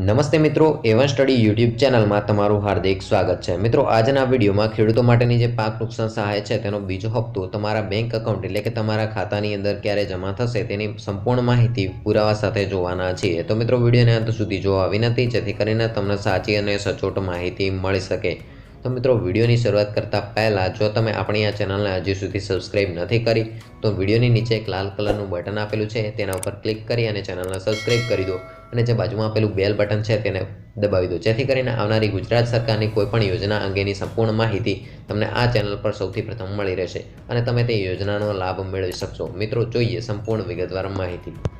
નમસ્તે મિત્રો એવન study YouTube ચેનલમાં તમારું હાર્દિક સ્વાગત છે. મિત્રો, આજના વિડીયોમાં ખેડૂતો માટેની જે પાક નુકસાન સહાય છે, તેનો બીજો હપ્તો તમારા બેંક એકાઉન્ટ એટલે કે તમારા ખાતાની અંદર ક્યારે જમા થશે તેની સંપૂર્ણ માહિતી પુરાવા સાથે જોવાના છીએ. તો મિત્રો, વિડીયોને અંત સુધી જોવા વિનંતી, જેથી કરીને તમને સાચી અને સચોટ માહિતી મળી શકે. તો મિત્રો, વિડીયોની શરૂઆત કરતાં પહેલાં જો તમે આપણી આ ચેનલને હજી સુધી સબસ્ક્રાઇબ નથી કરી, તો વિડીયોની નીચે એક લાલ કલરનું બટન આપેલું છે, તેના ઉપર ક્લિક કરી અને ચેનલને સબસ્ક્રાઇબ કરી દો. અને જે બાજુમાં આપેલું બેલ બટન છે, તેને દબાવી દો. જેથી કરીને આવનારી ગુજરાત સરકારની કોઈપણ યોજના અંગેની સંપૂર્ણ માહિતી તમને આ ચેનલ પર સૌથી પ્રથમ મળી રહેશે અને તમે તે યોજનાનો લાભ મેળવી શકશો. મિત્રો, જોઈએ સંપૂર્ણ વિગતવાર માહિતી.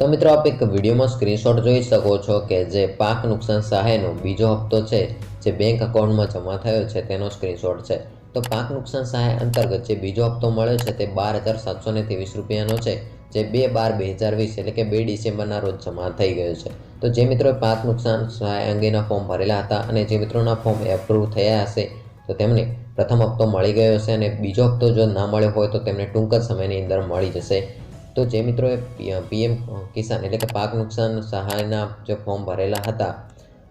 તો મિત્રો આપ એક વિડીયોમાં સ્ક્રીનશોટ જોઈ શકો છો કે જે પાક નુકસાન સહાયનો બીજો હપ્તો છે, જે બેંક એકાઉન્ટમાં જમા થયો છે, તેનો સ્ક્રીનશોટ છે. તો પાક નુકસાન સહાય અંતર્ગત જે બીજો હપ્તો મળ્યો છે, તે બાર હજાર સાતસો ને ત્રેવીસ રૂપિયાનો છે, જે બે બાર બે હજાર વીસ એટલે કે બે ડિસેમ્બરના રોજ જમા થઈ ગયો છે. તો જે મિત્રોએ પાક નુકસાન સહાય અંગેના ફોર્મ ભરેલા હતા અને જે મિત્રોના ફોર્મ એપ્રુવ થયા હશે, તો તેમને પ્રથમ હપ્તો મળી ગયો હશે અને બીજો હપ્તો જો ના મળ્યો હોય તો તેમને ટૂંક જ સમયની અંદર મળી જશે. તો જે મિત્રોએ પીએમ કિસાન એટલે કે પાક નુકસાન સહાયના જે ફોર્મ ભરેલા હતા,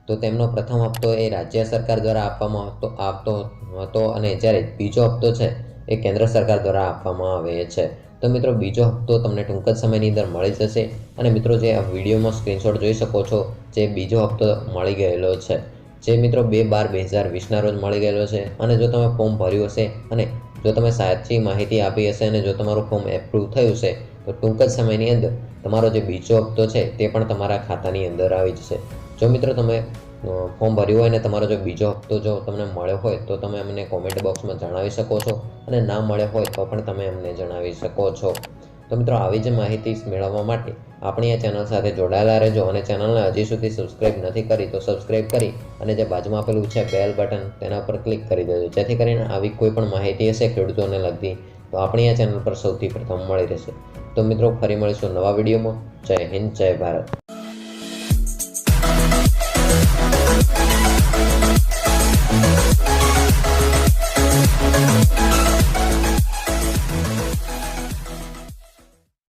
તો તેમનો પ્રથમ હપ્તો એ રાજ્ય સરકાર દ્વારા આપવામાં હતો આપતો હતો અને જ્યારે બીજો હપ્તો છે એ કેન્દ્ર સરકાર દ્વારા આપવામાં આવે છે. તો મિત્રો, બીજો હપ્તો તમને ટૂંક જ સમયની અંદર મળી જશે અને મિત્રો, જે આ વિડીયોમાં સ્ક્રીનશોટ જોઈ શકો છો, જે બીજો હપ્તો મળી ગયેલો છે. જે મિત્રો બે બાર બે હજાર વીસના રોજ મળી ગયેલો છે અને જો તમે ફોર્મ ભર્યું હશે અને જો તમે સાચી માહિતી આપી હશે અને જો તમારું ફોર્મ એપ્રુવ થયું છે, તો ટૂંક જ સમયની અંદર તમારો જે બીજો હપ્તો છે, તે પણ તમારા ખાતાની અંદર આવી જશે. જો મિત્રો તમે ફોર્મ ભર્યું હોય ને તમારો જો બીજો હપ્તો જો તમને મળ્યો હોય, તો તમે અમને કોમેન્ટ બોક્સમાં જણાવી શકો છો. અને ના મળ્યો હોય તો પણ તમે અમને જણાવી શકો છો. તો મિત્રો, આવી જ માહિતી મેળવવા માટે આપણી આ ચેનલ સાથે જોડાયેલા રહેજો અને ચેનલને હજી સુધી સબસ્ક્રાઇબ નથી કરી તો સબસ્ક્રાઇબ કરી અને જે બાજુમાં આપેલું છે બેલ બટન તેના પર ક્લિક કરી દેજો. જેથી કરીને આવી કોઈ પણ માહિતી હશે ખેડૂતોને લગતી, તો આપણી આ ચેનલ પર સૌથી પ્રથમ મળી રહેશે. તો મિત્રો, ફરી મળીશું નવા વિડીયોમાં. જય હિન્દ, જય ભારત.